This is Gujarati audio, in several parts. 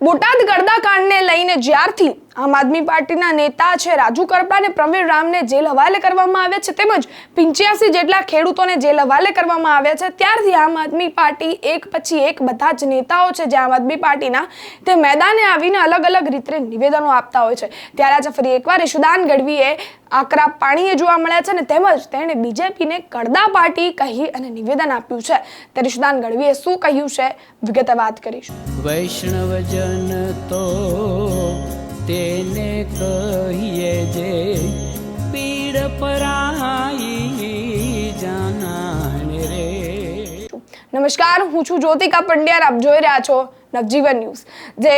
બોટાદ ગરદા કાંડને લઈને જ્યારથી આમ આદમી પાર્ટીના નેતા છે રાજુ કરપડા અને પ્રવીણ રામને જેલ હવાલે કરવામાં આવ્યા છે તેમજ પિંચ્યાસી જેટલા ખેડૂતોને જેલ હવાલે કરવામાં આવ્યા છે. ત્યારથી આમ આદમી પાર્ટી એક પછી એક બધા જ નેતાઓ છે જે આમ આદમી પાર્ટીના તે મેદાને આવીને અલગ અલગ રીતે નિવેદનો આપતા હોય છે. ત્યારે આજે ફરી એકવાર ઈશુદાન ગઢવીએ આકરા પાણીએ જોવા મળ્યા છે ને તેમજ તેણે બીજેપીને કડદા પાર્ટી કહી અને નિવેદન આપ્યું છે. ત્યારે ઈશુદાન ગઢવીએ શું કહ્યું છે વિગતે વાત કરીશું. વૈષ્ણવજન તો કહીએ જે પીડ પરાઈ જાનાને રે. નમસ્કાર, હું છું જ્યોતિકા પંડ્યા આપ જોઈ રહ્યા છો નવજીવન ન્યૂઝ, જે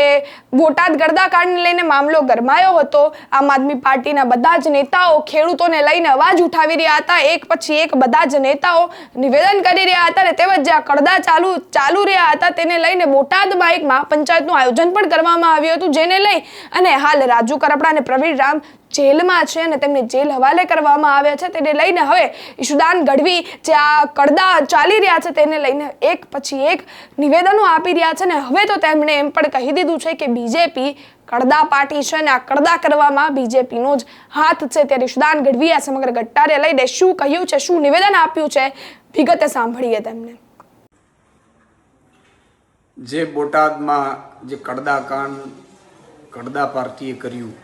બોટાદ ગરદાકાંડને લઈને મામલો ગરમાયો હતો. આમ આદમી પાર્ટીના બધા જ નેતાઓ ખેડૂતોને લઈને અવાજ ઉઠાવી રહ્યા હતા. એક પછી એક બધા જ નેતાઓ નિવેદન કરી રહ્યા હતા અને તેમજ જે આ કડદા ચાલુ ચાલુ રહ્યા હતા તેને લઈને બોટાદમાં એક મહાપંચાયતનું આયોજન પણ કરવામાં આવ્યું હતું, જેને લઈ અને હાલ રાજુ કરપડા અને પ્રવીણ રામ જેલમાં છે અને તેમને જેલ હવાલે કરવામાં આવ્યા છે, તેને લઈને હવે ઈશુદાન ગઢવી જે આ કડદા ચાલી રહ્યા છે, તેને લઈને એક પછી એક નિવેદનો આપી રહ્યા છે ને હવે તો તેમણે એમ પણ કહી દીધું છે કે બીજેપી કડદા પાર્ટી છે અને આ કડદા કરવામાં બીજેપીનો જ હાથ છે. ત્યારે ઈશુદાન ગઢવી આ સમગ્ર ગટ્ટારે લઈને શું કહ્યું છે, શું નિવેદન આપ્યું છે, વિગતે સાંભળીએ તેમને. જે બોટાદમાં જે કડદા કાંડ કડદા પાર્ટીએ કર્યું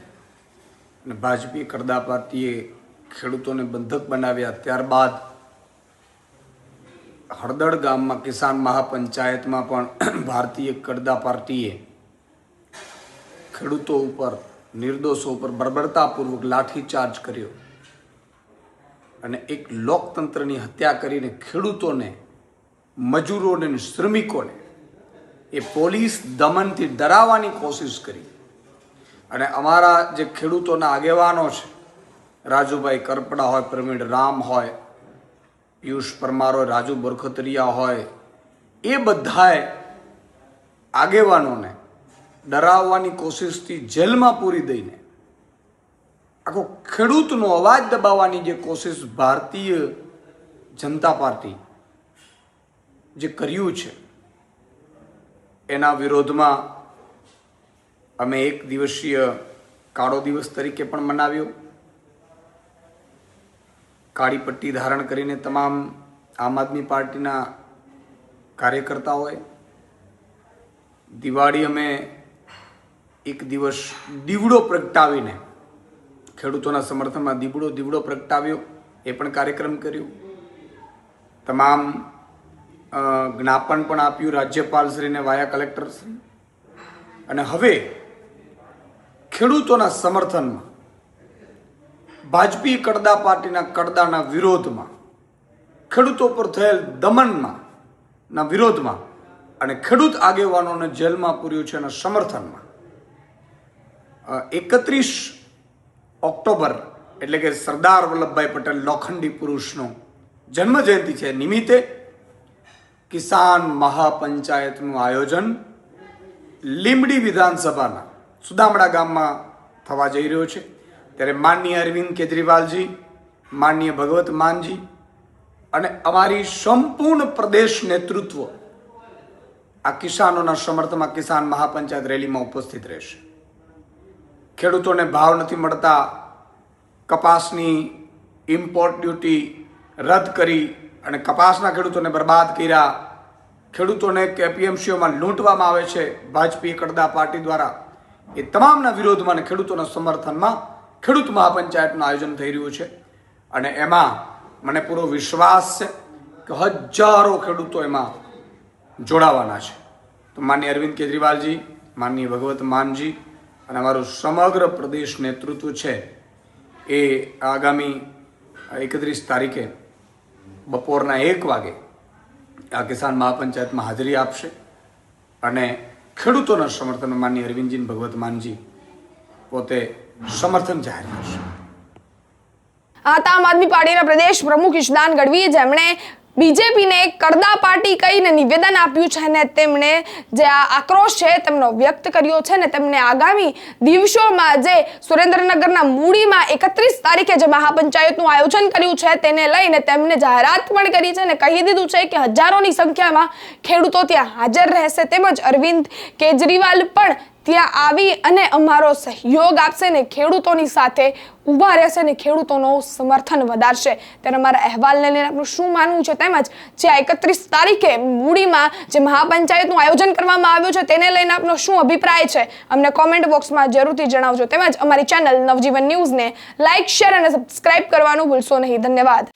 અને ભાજપી કરદા પાર્ટીએ ખેડૂતોને બંધક બનાવ્યા. ત્યારબાદ હળદળ ગામમાં કિસાન મહાપંચાયતમાં પણ ભારતીય કરદા પાર્ટીએ ખેડૂતો ઉપર નિર્દોષો ઉપર બર્બરતાપૂર્વક લાઠીચાર્જ કર્યો અને એક લોકતંત્રની હત્યા કરીને ખેડૂતોને, મજૂરોને શ્રમિકોને એ પોલીસ દમનથી ડરાવવાની કોશિશ કરી. અને અમારા જે ખેડૂતોના આગેવાનો છે, રાજુભાઈ કરપડા હોય, પ્રવીણ રામ હોય, પિયુષ પરમાર હોય રાજુ બરખતરિયા હોય, એ બધાએ આગેવાનોને ડરાવવાની કોશિશથી જેલમાં પૂરી દઈને આખો ખેડૂતનો અવાજ દબાવવાની જે કોશિશ ભારતીય જનતા પાર્ટી જે કર્યું છે, એના વિરોધમાં અમે એક દિવસીય કાળો દિવસ તરીકે પણ મનાવ્યો. કાળી પટ્ટી ધારણ કરીને તમામ આમ આદમી પાર્ટીના કાર્યકર્તાઓએ દિવાળી અમે એક દિવસ દીવડો પ્રગટાવીને, ખેડૂતોના સમર્થનમાં દીવડો દીવડો પ્રગટાવ્યો, એ પણ કાર્યક્રમ કર્યો. તમામ જ્ઞાપન પણ આપ્યું રાજ્યપાલશ્રીને, વાયા કલેક્ટરશ્રી. અને હવે ખેડૂતોના સમર્થનમાં ભાજપી કડદા પાર્ટીના કડદાના વિરોધમાં, ખેડૂતો પર થયેલ દમનમાં ના વિરોધમાં અને ખેડૂત આગેવાનોને જેલમાં પૂર્યું છે એના સમર્થનમાં એકત્રીસ ઓક્ટોબર એટલે કે સરદાર વલ્લભભાઈ પટેલ લોખંડી પુરુષનો જન્મ જયંતિ છે નિમિત્તે કિસાન મહાપંચાયતનું આયોજન લીંબડી વિધાનસભાના સુદામડા ગામમાં થવા જઈ રહ્યો છે. ત્યારે માનનીય અરવિંદ કેજરીવાલજી, માનનીય ભગવત માનજી અને અમારી સંપૂર્ણ પ્રદેશ નેતૃત્વ આ કિસાનોના સમર્થમાં કિસાન મહાપંચાયત રેલીમાં ઉપસ્થિત રહેશે. ખેડૂતોને ભાવ નથી મળતા, કપાસની ઇમ્પોર્ટ ડ્યુટી રદ કરી અને કપાસના ખેડૂતોને બરબાદ કર્યા. ખેડૂતોને કેપીએમસીઓમાં લૂંટવામાં આવે છે. ભાજપી કડદા પાર્ટી દ્વારા એ તમામના વિરોધમાં અને ખેડૂતોના સમર્થનમાં ખેડૂત મહાપંચાયતનું આયોજન થઈ રહ્યું છે. અને એમાં મને પૂરો વિશ્વાસ છે કે હજારો ખેડૂતો એમાં જોડાવાના છે. તો માનની અરવિંદ કેજરીવાલજી માનની ભગવત માનજી અને અમારું સમગ્ર પ્રદેશ નેતૃત્વ છે એ આગામી એકત્રીસ તારીખે બપોરના એક વાગે આ કિસાન મહાપંચાયતમાં હાજરી આપશે. અને ખેડૂતોના સમર્થન માનનીય અરવિંદજી ભગવત માનજી પોતે સમર્થન જાહેર કરશે. આમ આદમી પાર્ટીના પ્રદેશ પ્રમુખ ઈશદાન ગઢવી જેમણે બીજેપીને કરદા પાર્ટી કહીને નિવેદન આપ્યું છે અને તેમણે જે આ આક્રોશ છે તેમનો વ્યક્ત કર્યો છે ને તેમણે આગામી દિવસોમાં જે સુરેન્દ્રનગરના મૂડીમાં એકત્રીસ તારીખે જે મહાપંચાયતનું આયોજન કર્યું છે તેને લઈને તેમને જાહેરાત પણ કરી છે અને કહી દીધું છે કે હજારોની સંખ્યામાં ખેડૂતો ત્યાં હાજર રહેશે. તેમજ અરવિંદ કેજરીવાલ પણ ત્યાં આવી અને અમારો સહયોગ આપશે ને ખેડૂતોની સાથે ઊભા રહેશે ને ખેડૂતોનો સમર્થન વધારશે. ત્યારે અમારા અહેવાલને લઈને આપણું શું માનવું છે તેમજ જે એકત્રીસ તારીખે મૂડીમાં જે મહાપંચાયતનું આયોજન કરવામાં આવ્યું છે તેને લઈને આપનો શું અભિપ્રાય છે? અમને કોમેન્ટ બોક્સમાં જરૂરથી જણાવજો. તેમજ અમારી ચેનલ નવજીવન ન્યૂઝને લાઇક શેર અને સબસ્ક્રાઇબ કરવાનું ભૂલશો નહીં. ધન્યવાદ.